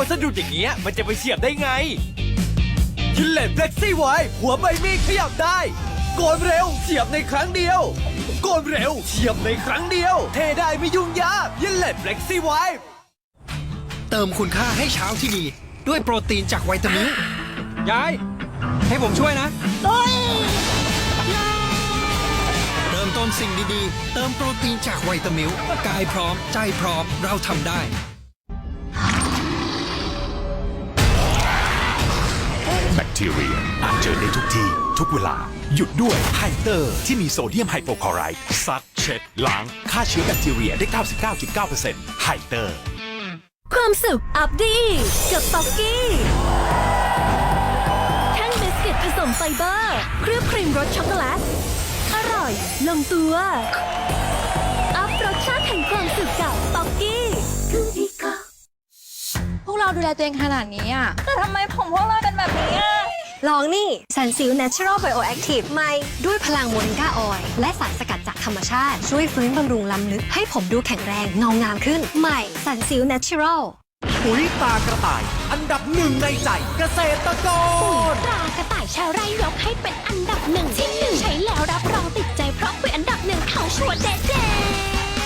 ตัวสะดุดอย่างเงี้ยมันจะไปเฉียบได้ไงยินเลตเฟล็กซี่ไว้หัวใบมีดขยับได้โกนเร็วเฉียบในครั้งเดียวโกนเร็วเฉียบในครั้งเดียว เทได้ไม่ยุ่งยากยินเลตเฟล็กซี่ไว้เติมคุณค่าให้เช้าที่ดี ด้วยโปรตีนจากไวตามิลยาย ให้ผมช่วยนะเริ่มต้นสิ่งดีๆ เติมโปรตีนจากไวตามิลกายพร้อม ใจพร้อมเราทำได้ ทีเรียอาจเจอได้ทุกที่ ทุกเวลา หยุดด้วยไฮเตอร์ ที่มีโซเดียมไฮโปคลอไรด์ซักเช็ดล้างฆ่าเชื้อแบคทีเรียได้ 99.9%ไฮเตอร์ ความสุขอัพดีกับต็อกกี้แท่งบิสกิตผสมไฟเบอร์ เคลือบครีมรสช็อกโกแลต อร่อย ลงตัว อัพรสชาติแห่งความสุขกับต็อกกี้พวกเราดูแลตัวเองขนาดนี้อะแต่ทำไมผมพวกเราเป็นแบบนี้อะ ลองนี่สันซิล Natural Bioactive ใหม่ด้วยพลังโมริงกาออยล์และสารสกัดจากธรรมชาติ ช่วยฟื้นบำรุงลำลึก ให้ผมดูแข็งแรงเงางามขึ้น ใหม่สันซิล Natural ปุ๋ยตากระต่าย อันดับหนึ่งในใจเกษตรกรตรากระต่ายชาวไร่ยกให้เป็นอันดับหนึ่งที่หนึ่งใช้แล้วรับรองติดใจเพราะเป็นอันดับหนึ่งเขาชัวร์เด็ดเด็ด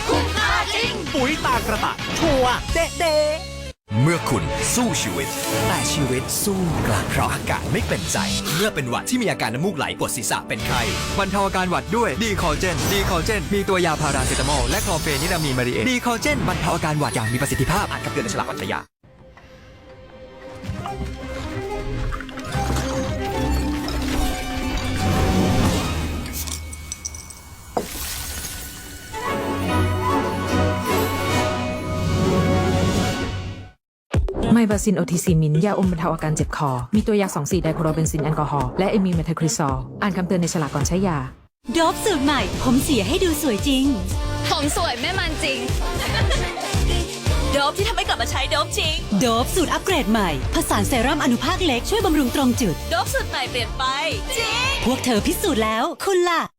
คุ้มค่าจริง ปุ๋ยตากระต่ายชัวร์เด็ดเด็ด เมื่อคุณสู้ชีวิต แต่ชีวิตสู้กลับเพราะอากาศไม่เป็นใจ เมื่อเป็นหวัดที่มีอาการน้ำมูกไหลปวดศีรษะเป็นไข้บรรเทาอาการหวัดด้วยดีคอเจนดีคอเจนมีตัวยาพาราเซตามอลและคลอเฟนิรามีนมารีเอดีคอเจนบรรเทาอาการหวัดอย่างมีประสิทธิภาพอาจกับเตือนในฉลากก่อนใช้ยา ไมบาซินโอทีซีมิน ยาอมบรรเทาอาการเจ็บคอ มีตัวยา 2 4 ไดโครเบนซินแอลกอฮอล์และเอมีเมทาคริซอล อ่านคำเตือนในฉลากก่อนใช้ยา โดบสูตรใหม่ ผมเสียให้ดูสวยจริง ผมสวยไม่มันจริง โดบที่ทำให้กลับมาใช้โดบจริง โดบสูตรอัปเกรดใหม่ ผสานเซรั่มอนุภาคเล็กช่วยบำรุงตรงจุด โดบสูตรใหม่เปลี่ยนไป จริง พวกเธอพิสูจน์แล้ว คุณล่ะ